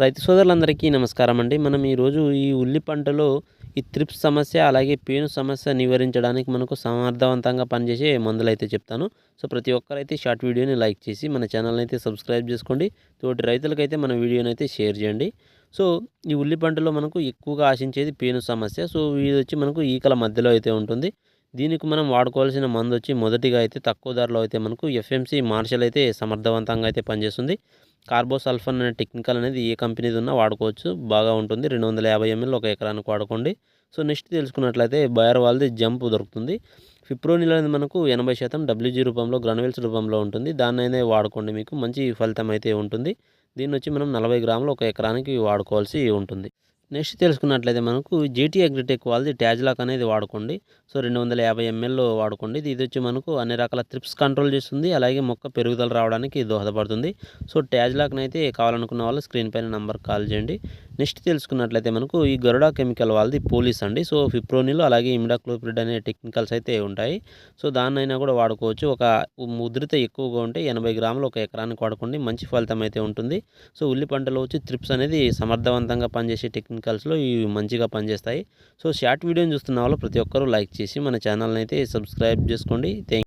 రైతు సోదరులందరికీ నమస్కారం అండి మనం ఈరోజు ఈ ఉల్లి పంటలో ఈ త్రిప్స్ సమస్య అలాగే పేను సమస్య నివారించడానికి మనకు సమర్థవంతంగా పనిచేసే మందులు అయితే చెప్తాను. సో ప్రతి ఒక్కరైతే షార్ట్ వీడియోని లైక్ చేసి మన ఛానల్ని అయితే సబ్స్క్రైబ్ చేసుకోండి. తోటి రైతులకైతే మన వీడియోని అయితే షేర్ చేయండి. సో ఈ ఉల్లి పంటలో మనకు ఎక్కువగా ఆశించేది పేను సమస్య. సో ఇది వచ్చి మనకు ఈకల మధ్యలో అయితే ఉంటుంది. దీనికి మనం వాడుకోవాల్సిన మందు వచ్చి మొదటిగా అయితే తక్కువ ధరలో అయితే మనకు ఎఫ్ఎంసి మార్షల్ అయితే సమర్థవంతంగా అయితే పనిచేస్తుంది. కార్బోసల్ఫన్ అనే టెక్నికల్ అనేది ఏ కంపెనీది ఉన్నా వాడుకోవచ్చు. బాగా ఉంటుంది. రెండు వందల యాభై ఎంఎల్ ఒక ఎకరానికి వాడుకోండి. సో నెక్స్ట్ తెలుసుకున్నట్లయితే బయర్ వాళ్ళది జంప్ దొరుకుతుంది. ఫిప్రోనిల్ అనేది మనకు ఎనభై శాతం డబ్ల్యూజీ రూపంలో గ్రనవెల్స్ రూపంలో ఉంటుంది. దాన్ని అయితే వాడుకోండి మీకు. మంచి ఫలితం అయితే ఉంటుంది. దీన్ని వచ్చి మనం నలభై గ్రాములు ఒక ఎకరానికి వాడుకోవాల్సి ఉంటుంది. నెక్స్ట్ తెలుసుకున్నట్లయితే మనకు జీటీ అగ్రిటెక్ వాళ్ళది ట్యాజ్లాక్ అనేది వాడుకోండి. సో రెండు వందల యాభై ఎంఎల్ వాడుకోండి. ఇది వచ్చి మనకు అన్ని రకాల త్రిప్స్ కంట్రోల్ చేస్తుంది. అలాగే మొక్క పెరుగుదల రావడానికి దోహదపడుతుంది. సో ట్యాజ్లాక్ని అయితే కావాలనుకున్న వాళ్ళు స్క్రీన్ పైన నెంబర్ కాల్ చేయండి. నెక్స్ట్ తెలుసుకున్నట్లయితే మనకు ఈ గరుడా కెమికల్ వాళ్ళది పోలీస్ అండి. సో ఫిప్రోనిల్ అలాగే ఇమిడాక్లోప్రిడ్ అనే టెక్నికల్స్ అయితే ఉంటాయి. సో దాన్నైనా కూడా వాడుకోవచ్చు. ఒక ముద్రిత ఎక్కువగా ఉంటే ఎనభై గ్రాములు ఒక ఎకరానికి వాడుకోండి. మంచి ఫలితం అయితే ఉంటుంది. సో ఉల్లి పంటలో వచ్చి త్రిప్స్ అనేది సమర్థవంతంగా పనిచేసే టెక్నిక్ టెక్నికల్స్లో ఇవి మంచిగా పనిచేస్తాయి. సో షార్ట్ వీడియోని చూస్తున్న వాళ్ళు ప్రతి ఒక్కరూ లైక్ చేసి మన ఛానల్ని అయితే సబ్స్క్రైబ్ చేసుకోండి. థ్యాంక్